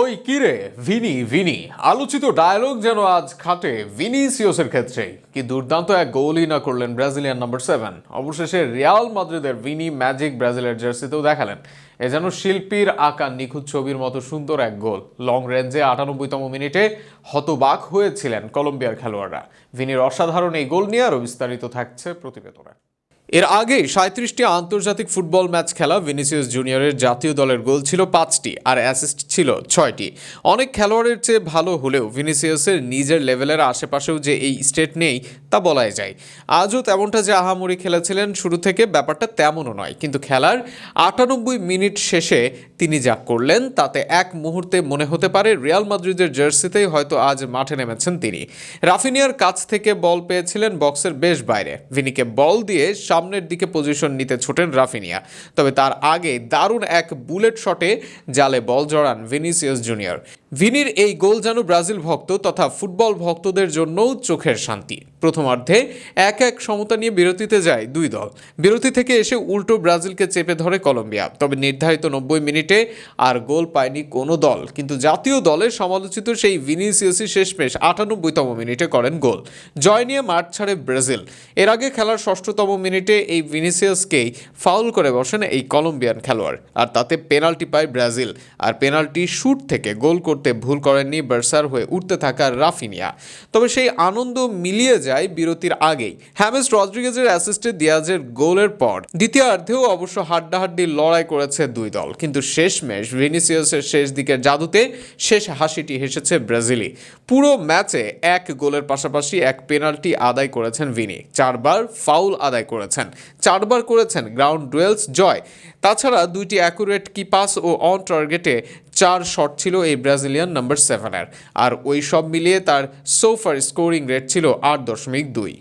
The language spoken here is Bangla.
ওই কিরে ভিনি ভিনি। আলোচিত ডায়লগ যেন আজ খাটে ভিনিসিওসের ক্ষেত্রে কি দুর্দান্ত এক গোলই না করলেন ব্রাজিলিয়ান নাম্বার সেভেন অবশেষে রিয়াল মাদ্রিদের ভিনি ম্যাজিক ব্রাজিলের জার্সিতেও দেখালেন। এ যেন শিল্পীর আঁকা নিখুঁত ছবির মতো সুন্দর এক গোল। লং রেঞ্জে আটানব্বইতম মিনিটে হতবাক হয়েছিলেন কলম্বিয়ার খেলোয়াড়রা। ভিনির অসাধারণ এই গোল নিয়ে আরও বিস্তারিত থাকছে প্রতিবেদনে। এর আগে সাঁত্রিশটি আন্তর্জাতিক ফুটবল ম্যাচ খেলা ভিনিসিয়াস জুনিয়রের জাতীয় দলের গোল ছিল পাঁচটি আর অ্যাসিস্ট ছিল ছয়টি। অনেক খেলোয়াড়ের চেয়ে ভালো হলেও ভিনিসিয়াসের নিজের লেভেলের আশেপাশেও যে এই স্টেট নেই তা বলাই যায়। আজও তেমনটা যে আহামরি খেলেছিলেন শুরু থেকে ব্যাপারটা তেমনও নয়, কিন্তু খেলার আটানব্বই মিনিট শেষে তিনি যা করলেন তাতে এক মুহূর্তে মনে হতে পারে রিয়াল মাদ্রিদের জার্সিতেই হয়তো আজ মাঠে নেমেছেন তিনি। রাফিনিয়ার কাছ থেকে বল পেয়েছিলেন বক্সের বেশ বাইরে। ভিনিকে বল দিয়ে সামনের দিকে পজিশন নিতে ছোটেন রাফিনিয়া। তবে তার আগে দারুণ এক বুলেট শটে জালে বল জড়ান ভিনিসিয়াস জুনিয়র ভিনির এই গোল যেন ব্রাজিল ভক্ত তথা ফুটবল ভক্তদের জন্যও চোখের শান্তি। প্রথমার্ধে এক এক সমতা নিয়ে বিরতিতে যায় দুই দল। বিরতি থেকে এসে উল্টো ব্রাজিলকে চেপে ধরে কলম্বিয়া। তবে নির্ধারিত নব্বই মিনিটে আর গোল পায়নি কোনো দল। কিন্তু জাতীয় দলের সমালোচিত সেই ভিনিসিয়াসই শেষমেশ আটানব্বইতম মিনিটে করেন গোল। জয় নিয়ে মাঠ ছাড়ে ব্রাজিল। এর আগে খেলার ষষ্ঠতম মিনিটে এই ভিনিসিয়াসকেই ফাউল করে বসেন এই কলম্বিয়ান খেলোয়াড়। আর তাতে পেনাল্টি পায় ব্রাজিল। আর পেনাল্টি শুট থেকে গোল করতে ভুল করেননি বার্সার হয়ে উঠতে থাকা রাফিনিয়া। তবে সেই আনন্দ মিলিয়ে যায় বিরতির আগেই। হ্যামেস রদ্রিগেজের অ্যাসিস্টে দিয়াজের গোলের পর। দ্বিতীয়ার্ধেও অবশ্য হাড্ডাহাড্ডি লড়াই করেছে দুই দল। কিন্তু শেষ শেষমেশ ভিনিসিয়াসের শেষ দিকের জাদুতে শেষ হাসিটি হেসেছে ব্রাজিলই। পুরো ম্যাচে এক গোলের পাশাপাশি এক পেনাল্টি আদায় করেছেন ভিনি। চারবার ফাউল আদায় করেছেন। চারবার করেছেন গ্রাউন্ড ডুয়েলস জয়। তাছাড়া দুইটি অ্যাকুরেট কি পাস ও অন টার্গেটে চার শট ছিল এই ব্রাজিলিয়ান নাম্বার সেভেনের। আর ওই সব মিলিয়ে তার সোফার স্কোরিং রেট ছিল আট দশমিক দুই।